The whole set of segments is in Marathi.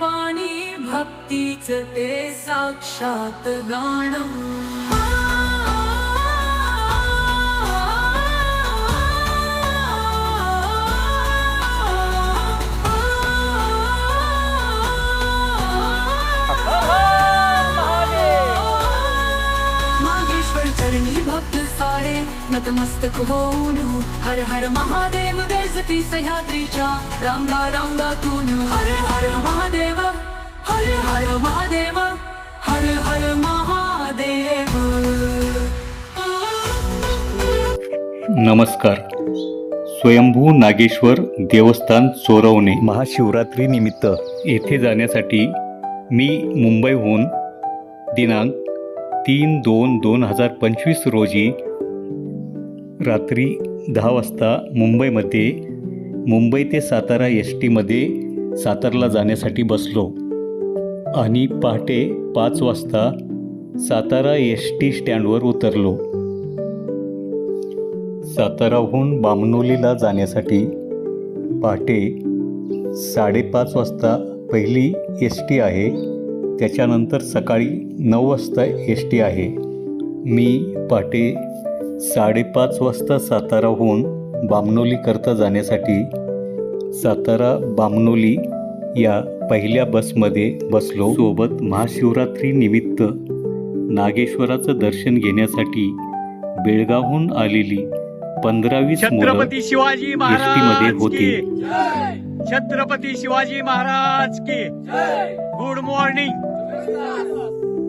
पाणी भक्तीच ते साक्षात गाणं. नतमस्तक होऊन हर हर महादेव देजती सह्याद्रीच्या। रांगा रांगातून हर हर महादेव हर हर महादेव हर हर महादेव। नमस्कार। स्वयंभू नागेश्वर देवस्थान चोरवणे महाशिवरात्री निमित्त येथे जाण्यासाठी मी मुंबईहून दिनांक तीन दोन दोन हजार पंचवीस रोजी रात्री दहा वाजता मुंबईमध्ये मुंबई ते सातारा एस टीमध्ये सातारला जाण्यासाठी बसलो. आणि पहाटे पाच वाजता सातारा एस टी स्टँडवर उतरलो. साताराहून बामनोलीला जाण्यासाठी पहाटे साडेपाच वाजता पहिली एस टी आहे त्याच्यानंतर सकाळी नऊ वाजता एस टी आहे. मी पहाटे साडेपाच वाजता साताराहून बामणोलीकरता जाण्यासाठी सातारा बामणोली या पहिल्या बसमध्ये बसलो. सोबत महाशिवरात्री निमित्त नागेश्वराचं दर्शन घेण्यासाठी बेळगावहून आलेली पंधरावीस छत्रपती शिवाजी महाराज होते. छत्रपती शिवाजी महाराज की गुड मॉर्निंग.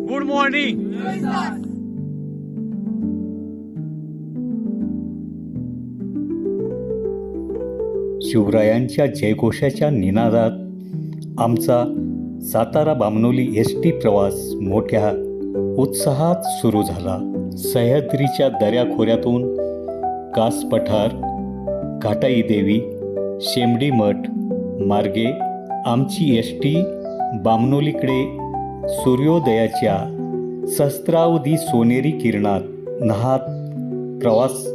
Good morning. शिवरायांच्या जयघोषाच्या निनादात आमचा सातारा बामनोली एस टी प्रवास मोठ्या उत्साहात सुरू झाला. सह्याद्रीच्या दऱ्याखोऱ्यातून कास पठार घाटाई देवी शेमडी मठ मार्गे आमची एस टी बामनोलीकडे सूर्योदयाच्या सहस्त्रावधी सोनेरी किरणात नहात प्रवास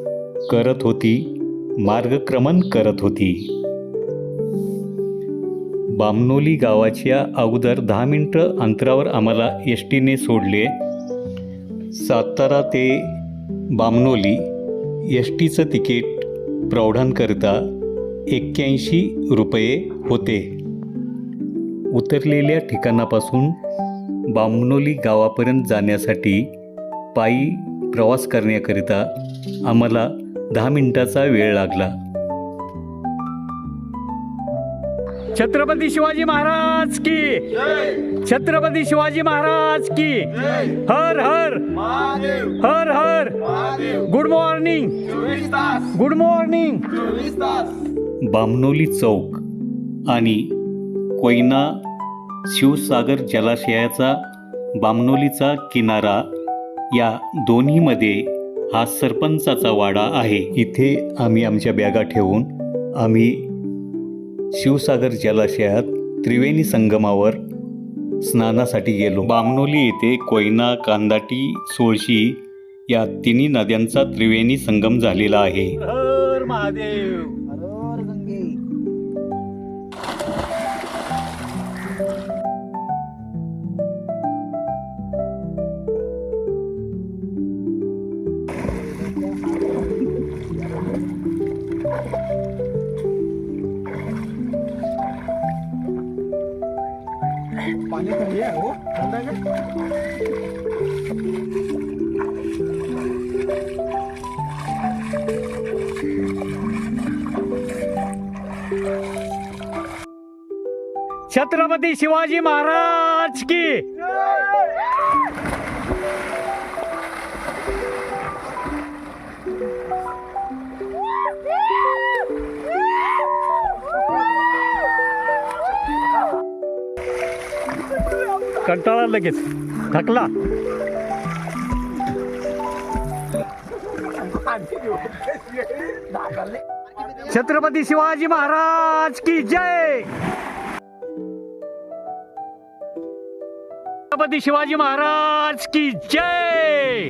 करत होती. मार्गक्रमण करत होती. बामनोली गावाच्या अगोदर दहा मिनटं अंतरावर आम्हाला एस टीने सोडले. सातारा ते बामनोली एस टीचं तिकीट प्रौढांकरिता एक्क्याऐंशी रुपये होते. उतरलेल्या ठिकाणापासून बामनोली गावापर्यंत जाण्यासाठी पायी प्रवास करण्याकरिता आम्हाला दहा मिनिटाचा वेळ लागला. छत्रपती शिवाजी महाराज की? छत्रपती शिवाजी महाराज की? हर हर. हर हर. Good morning good morning Bamnoli चौक आणि कोयना शिवसागर जलाशयाचा बामनोलीचा किनारा या दोन्हीमध्ये हा सरपंचाचा वाडा आहे. इथे आम्ही आमच्या बॅगा ठेवून आम्ही शिवसागर जलाशयात त्रिवेणी संगमावर स्नानासाठी गेलो. बामनोली येथे कोयना कांदाटी सोळशी या तिन्ही नद्यांचा त्रिवेणी संगम झालेला आहे. हर महादेव छत्रपती शिवाजी महाराज की कंटाळा लगेच. थकला छत्रपती शिवाजी महाराज की जय! छत्रपती शिवाजी महाराज की जय!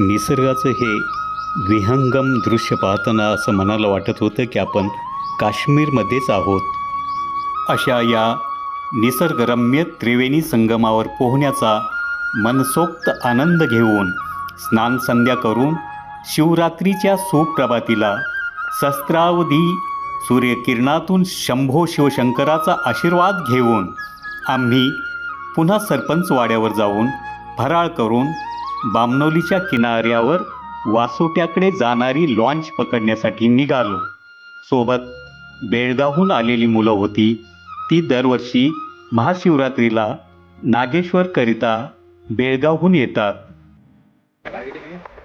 निसर्गाचं हे विहंगम दृश्य पाहताना असं मनाला वाटत होतं की आपण काश्मीरमध्येच आहोत. अशा या निसर्गरम्य त्रिवेणी संगमावर पोहण्याचा मनसोक्त आनंद घेऊन स्नान संध्या करून शिवरात्रीच्या सुप्रभातीला सहस्त्रावधी सूर्यकिरणातून शंभो शिवशंकराचा आशीर्वाद घेऊन आम्ही पुन्हा सरपंच वाड्यावर जाऊन फराळ करून बामनोलीच्या किनाऱ्यावर वासोट्याकडे जाणारी लॉन्च पकडण्यासाठी निघालो. सोबत बेळगावहून आलेली मुलं होती. ती दरवर्षी महाशिवरात्रीला नागेश्वरकरिता बेळगावहून येतात.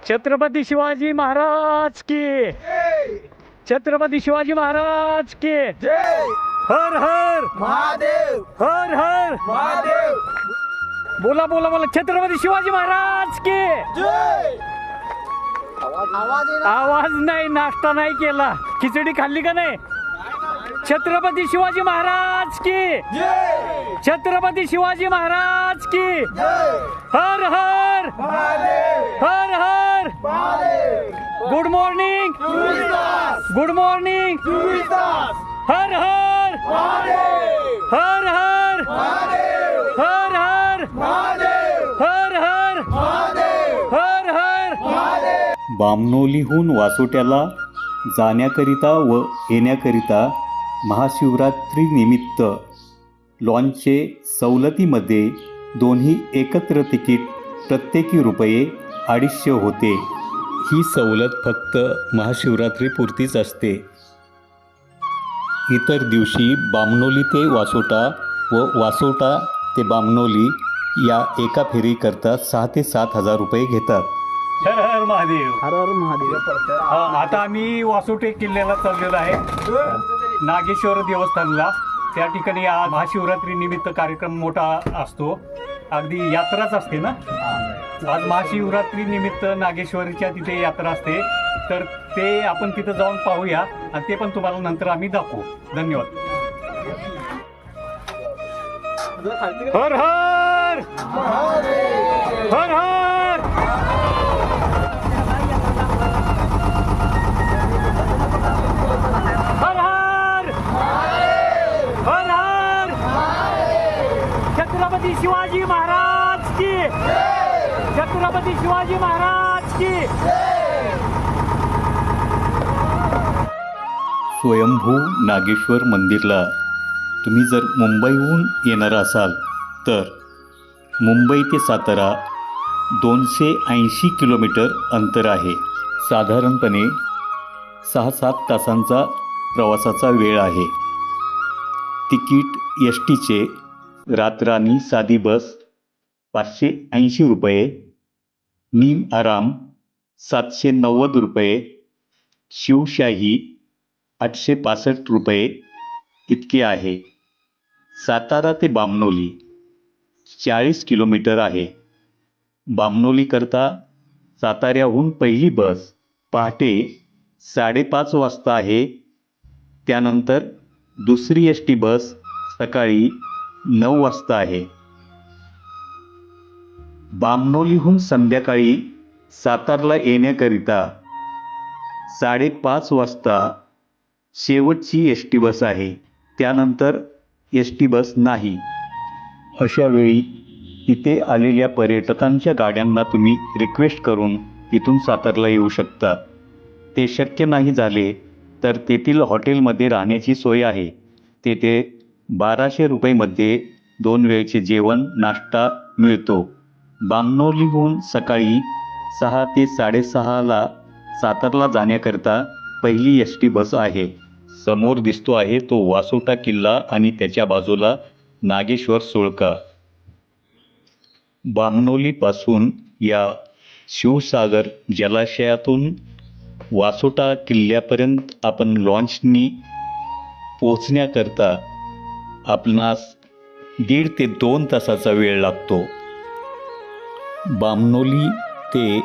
छत्रपती शिवाजी महाराज की! छत्रपती शिवाजी महाराज की! हर हर! महादेव! हर हर! महादेव! बोला बोला बोला छत्रपती शिवाजी महाराज की! जय! आवाज नाही नाश्ता नाही केला. खिचडी खाल्ली का नाही? छत्रपती शिवाजी महाराज की. जय छत्रपती शिवाजी महाराज की. जय हर हर. महादेव हर हर. Mahadev good morning good morning हर हर. महादेव हर हर. महादेव हर हर महादेव हर हर महादेव हर हर महादेव बामनोलीहून वासोट्याला जाण्याकरिता व येण्याकरिता महाशिवरात्रीनिमित्त लॉनचे सवलतीमध्ये दोन्ही एकत्र तिकीट प्रत्येकी रुपये अडीचशे होते. ही सवलत फक्त महाशिवरात्रीपुरतीच असते. इतर दिवशी बामनोली ते वासोटा व वासोटा ते बामनोली या एका फेरीकरता सहा ते सात हजार रुपये घेतात. हर हर महादेव. हर हर महादेव. हा, आता आम्ही वासोटे किल्ल्याला चाललेलो आहे. नागेश्वर देवस्थानला. त्या ठिकाणी आज महाशिवरात्री निमित्त कार्यक्रम मोठा असतो. अगदी यात्राच असते ना? आज महाशिवरात्री निमित्त नागेश्वरीच्या तिथे यात्रा असते. तर ते आपण तिथं जाऊन पाहूया. आणि ते पण तुम्हाला नंतर आम्ही दाखवू. धन्यवाद. हर हर! हर हर हर हर हर हर छत्रपती शिवाजी महाराज की छत्रपती शिवाजी महाराज की स्वयंभू नागेश्वर मंदिरला. तुम्ही जर मुंबईहून येणार असाल तर मुंबई ते सातारा दोनशे ऐंशी किलोमीटर अंतर आहे. साधारणपणे सहा सात तासांचा प्रवासाचा वेळ आहे. तिकीट एस टीचे रातराणी साधी बस पाचशे ऐंशी रुपये नीम आराम सातशे नव्वद रुपये शिवशाही आठशे पासष्ट रुपये इतके आहे. सातारा ते बामनोली चाळीस किलोमीटर आहे. बामनोलीकरता साताऱ्याहून पहिली बस पहाटे साडेपाच वाजता आहे. त्यानंतर दुसरी एस टी बस सकाळी नऊ वाजता आहे. बामनोलीहून संध्याकाळी सातारला येण्याकरिता साडेपाच वाजता शेवटची एस टी बस आहे. त्यानंतर एस टी बस नाही. अशावेळी तिथे आलेल्या पर्यटकांच्या गाड्यांना तुम्ही रिक्वेस्ट करून तिथून सातारला येऊ शकता. ते शक्य नाही झाले तर तेथील हॉटेलमध्ये राहण्याची सोय आहे. तेथे बाराशे रुपयेमध्ये दोन वेळचे जेवण नाश्ता मिळतो. बामनोलीहून सकाळी सहा ते साडेसहाला सातारला जाण्याकरता पहिली एस टी बस आहे. समोर दिसतो आहे तो वासोटा किल्ला आणि त्याच्या बाजूला नागेश्वर सुळका. बामनोलीपासून या शिवसागर जलाशयातून वासोटा किल्ल्यापर्यंत आपण लॉन्चनी पोचण्याकरता आपणास दीड ते दोन तासाचा वेळ लागतो. बामनोली ते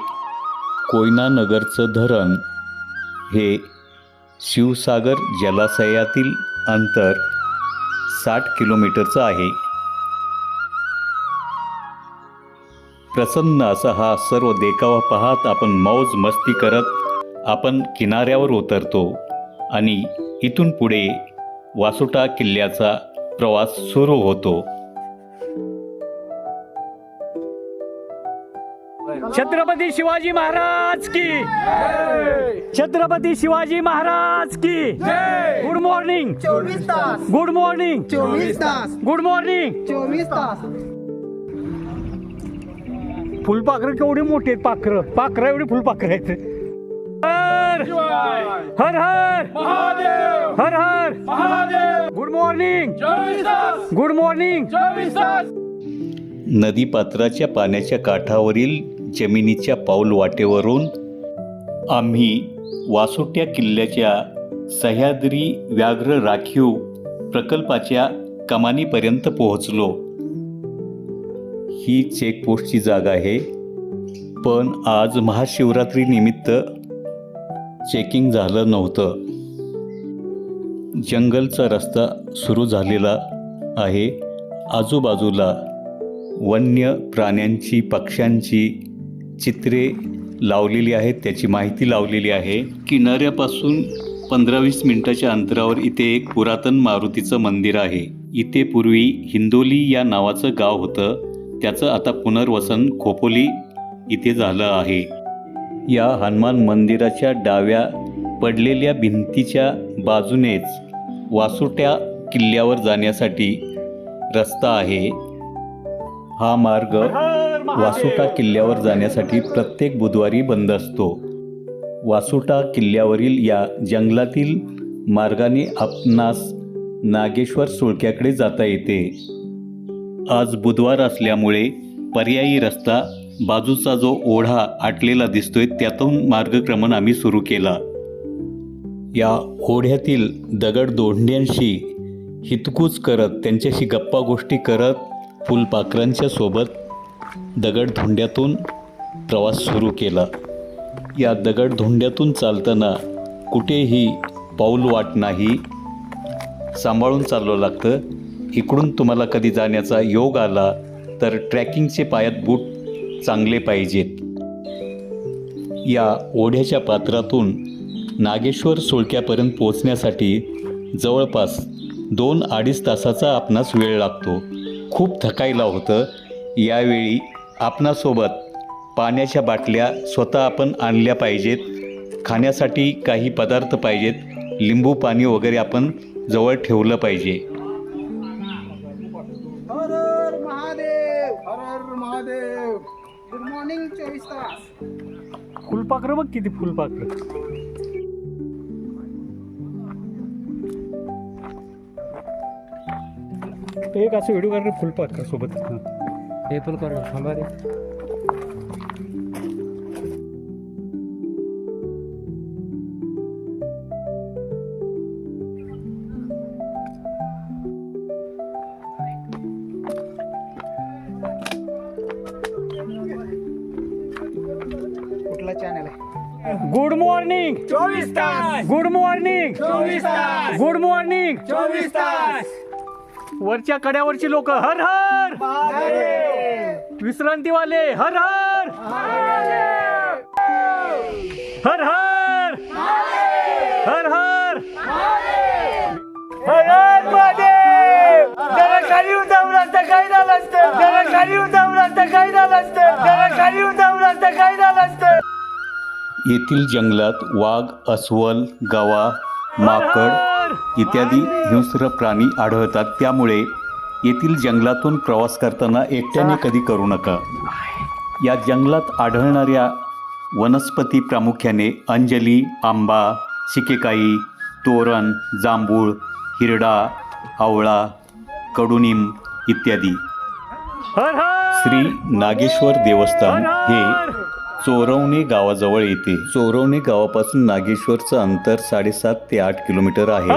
कोयनानगरचं धरण हे शिवसागर जलाशयातील अंतर साठ किलोमीटरचं आहे. प्रसन्न असा हा सर्व देखावा पाहत आपण मौज मस्ती करत आपण किनाऱ्यावर उतरतो आणि इथून पुढे वासुटा किल्ल्याचा प्रवास सुरू होतो. छत्रपती शिवाजी महाराज की. छत्रपती शिवाजी महाराज की. गुड मॉर्निंग चोवीस तास. गुड मॉर्निंग चोवीस तास. गुड मॉर्निंग चोवीस तास. फुलपाखरं केवढी मोठी आहेत पाखरं. पाखरं एवढी फुलपाखरं आहेत. हर. हर हर. हर हर. गुड मॉर्निंग गुड मॉर्निंग नदीपात्राच्या पाण्याच्या काठावरील जमिनीच्या पाऊल वाटेवरून आम्ही वासोट्या किल्ल्याच्या सह्याद्री व्याघ्र राखीव प्रकल्पाच्या कमानीपर्यंत पोहोचलो. ही चेकपोस्टची जागा आहे. पण आज महाशिवरात्रीनिमित्त चेकिंग झालं नव्हतं. जंगलचा रस्ता सुरू झालेला आहे. आजूबाजूला वन्य प्राण्यांची पक्ष्यांची चित्रे लावलेली आहेत त्याची माहिती लावलेली आहे. किनाऱ्यापासून पंधरा वीस मिनिटाच्या अंतरावर इथे एक पुरातन मारुतीचं मंदिर आहे. इथे पूर्वी हिंदोली या नावाचं गाव होतं. त्याचं आता पुनर्वसन खोपोली इथे झालं आहे. या हनुमान मंदिराच्या डाव्या पडलेल्या भिंतीच्या बाजूनेच वासोट्या किल्ल्यावर जाण्यासाठी रस्ता आहे. हा मार्ग वासुटा किल्ल्यावर जाण्यासाठी प्रत्येक बुधवारी बंद असतो. वासुटा किल्ल्यावरील या जंगलातील मार्गाने आपणास नागेश्वर सुळक्याकडे जाता येते. आज बुधवार असल्यामुळे पर्यायी रस्ता बाजूचा जो ओढा आटलेला दिसतोय त्यातून मार्गक्रमण आम्ही सुरू केला. या ओढ्यातील दगड दोंड्यांशी हितकूच करत त्यांच्याशी गप्पा गोष्टी करत फुलपाखरांच्या सोबत दगडधोंड्यातून प्रवास सुरू केला. या दगडधोंड्यातून चालताना कुठेही पाऊल वाट नाही. सांभाळून चाललं लागतं. इकडून तुम्हाला कधी जाण्याचा योग आला तर ट्रॅकिंगचे पायात बूट चांगले पाहिजेत. या ओढ्याच्या पात्रातून नागेश्वर सुळक्यापर्यंत पोहोचण्यासाठी जवळपास दोन अडीच तासाचा आपणास वेळ लागतो. खूप थकायला होतं. यावेळी आपणासोबत पाण्याच्या बाटल्या स्वतः आपण आणल्या पाहिजेत. खाण्यासाठी काही पदार्थ पाहिजेत. लिंबू पाणी वगैरे आपण जवळ ठेवलं पाहिजे. हर हर महादेव हर हर महादेव. गुड मॉर्निंग चोवीस तास. फुलपाखरं बघ किती फुलपाखरं. एक असं व्हिडिओ काढलं फुलपाखर सोबत हे पण कर थांबा रे. कुठला चॅनल आहे? गुड मॉर्निंग चोवीस तास. गुड मॉर्निंग चोवीस तास. गुड मॉर्निंग चोवीस तास. वरच्या कड्यावरची लोक हर हर! विश्रांतीवाले हर हर! हर हर! हर हर! हर महादेव! जरा खाली उतरवलं असतं काय झालं असतं. जरा खाली असतं काय झालं असतं. जरा खाली असतं काय झालं असतं. येथील जंगलात वाघ अस्वल गवा माकड इत्यादी हिंस्र प्राणी आढळतात. त्यामुळे येथील जंगलातून प्रवास करताना एकट्याने कधी करू नका. या जंगलात आढळणाऱ्या वनस्पती प्रामुख्याने अंजली आंबा शिकेकाई तोरण जांभूळ हिरडा आवळा कडुनिंब इत्यादी. श्री नागेश्वर देवस्थान हे चोरवणे गावाजवळ येते. चोरवणे गावापासून नागेश्वरचं अंतर साडेसात ते आठ किलोमीटर आहे.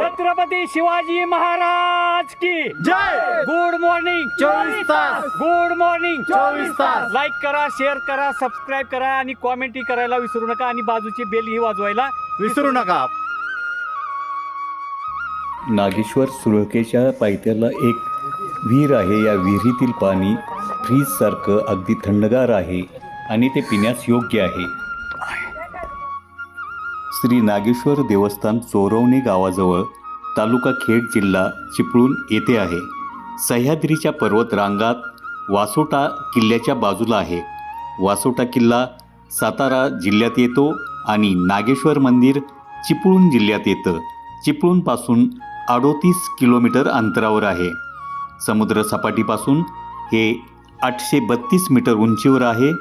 छत्रपती शिवाजी महाराज की जय! गुड मॉर्निंग चोवीस तास! गुड मॉर्निंग चोवीस तास! लाईक करा शेअर करा सबस्क्राईब करा आणि कॉमेंटही करायला विसरू नका आणि बाजूची बेल ही वाजवायला विसरू नका! नागेश्वर सुरळकेच्या पायथ्याला एक विहीर आहे. या विहिरीतील पाणी फ्रीजसारखं अगदी थंडगार आहे आणि ते पिण्यास योग्य आहे. श्री नागेश्वर देवस्थान चोरवणे गावाजवळ तालुका खेड जिल्हा चिपळूण येथे आहे. सह्याद्रीच्या पर्वत रांगात वासोटा किल्ल्याच्या बाजूला आहे. वासोटा किल्ला सातारा जिल्ह्यात येतो आणि नागेश्वर मंदिर चिपळूण जिल्ह्यात येतं. चिपळूणपासून अडोतीस किलोमीटर अंतरावर आहे. समुद्रसपाटीपासून हे आठशे बत्तीस मीटर उंचीवर आहे.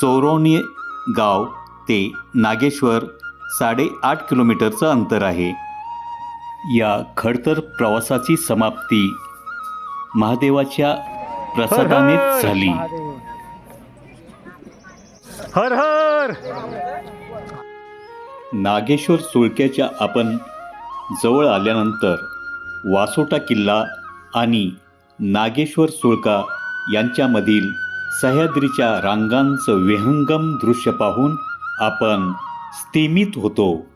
चौरवणे गाव ते नागेश्वर साडेआठ किलोमीटरचं अंतर आहे. या खडतर प्रवासाची समाप्ती महादेवाच्या प्रसादानेच झाली. हर हर! नागेश्वर सुळक्याच्या आपण जवळ आल्यानंतर वासोटा किल्ला आणि नागेश्वर सुळका यांच्यामधील सह्याद्रीच्या रांगांचं विहंगम दृश्य पाहून आपण स्तिमित होतो.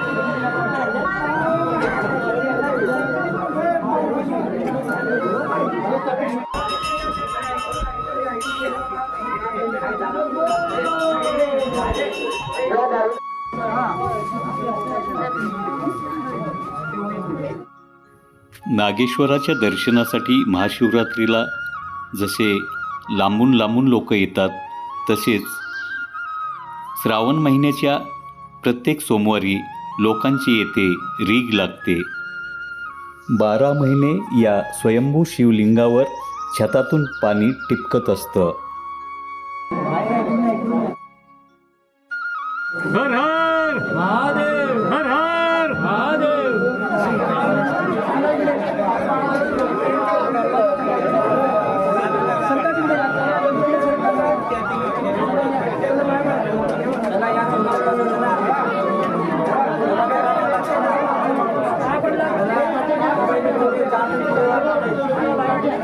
नागेश्वराच्या दर्शनासाठी महाशिवरात्रीला जसे लांबून लांबून लोक येतात तसेच श्रावण महिन्याच्या प्रत्येक सोमवारी लोकांची येथे रीग लागते. बारा महिने या स्वयंभू शिवलिंगावर छतातून पाणी टिपकत असतं.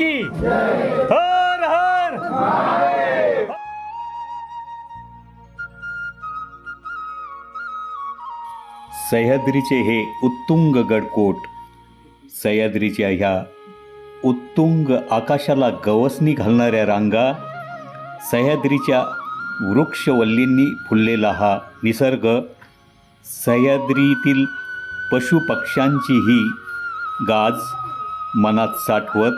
की। हर हर। सह्याद्रीचे हे उत्तुंग गडकोट सह्याद्रीच्या ह्या उत्तुंग आकाशाला गवसणी घालणाऱ्या रांगा सह्याद्रीच्या वृक्षवल्लींनी फुललेला हा निसर्ग सह्याद्रीतील पशुपक्ष्यांची ही गाज मनात साठवत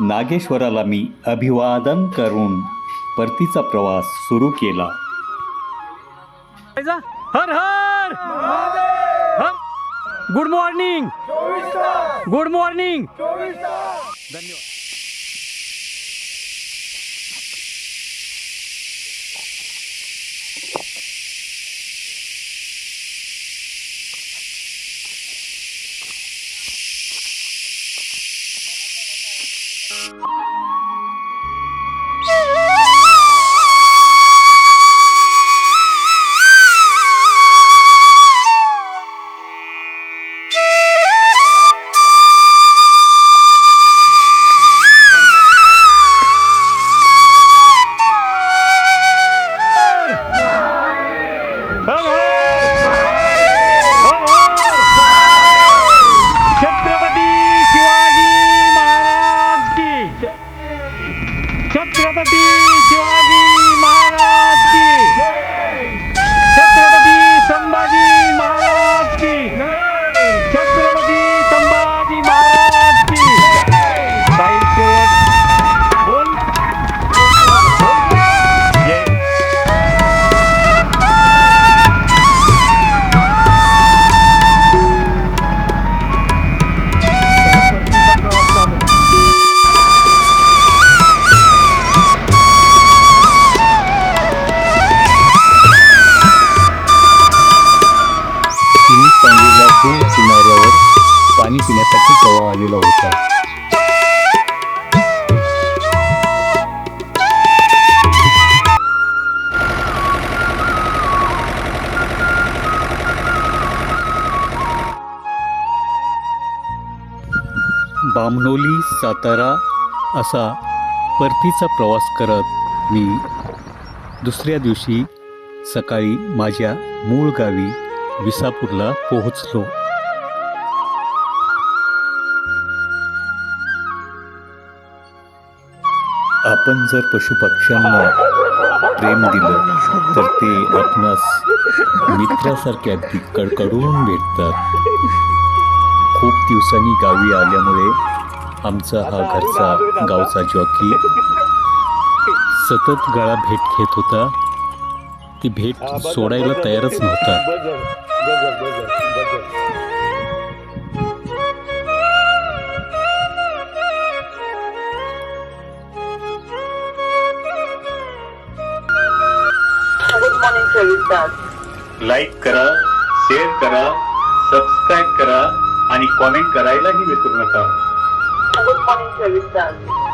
नागेश्वराला मी अभिवादन करून परतीचा प्रवास सुरू केला. हर हर! Good morning good morning English. Bamnoli Satara असा परतीचा प्रवास करत मी दुसऱ्या दिवशी सकाळी माझ्या मूळ गावी विसापूरला पोहोचलो. आपण जर पशुपक्ष्यांना प्रेम दिलं तर ते आपणास मित्रासारखे अगदी कडकडून भेटतात. खूप दिवसांनी गावी आल्यामुळे आमचा हा घरचा गावचा जॉकी सतत गळा भेट घेत होता. ती भेट सोडायला तयारच नव्हता. लाईक करा शेअर करा सबस्क्राईब करा. आणि कॉमेंट करायलाही विसरू नका. Good morning service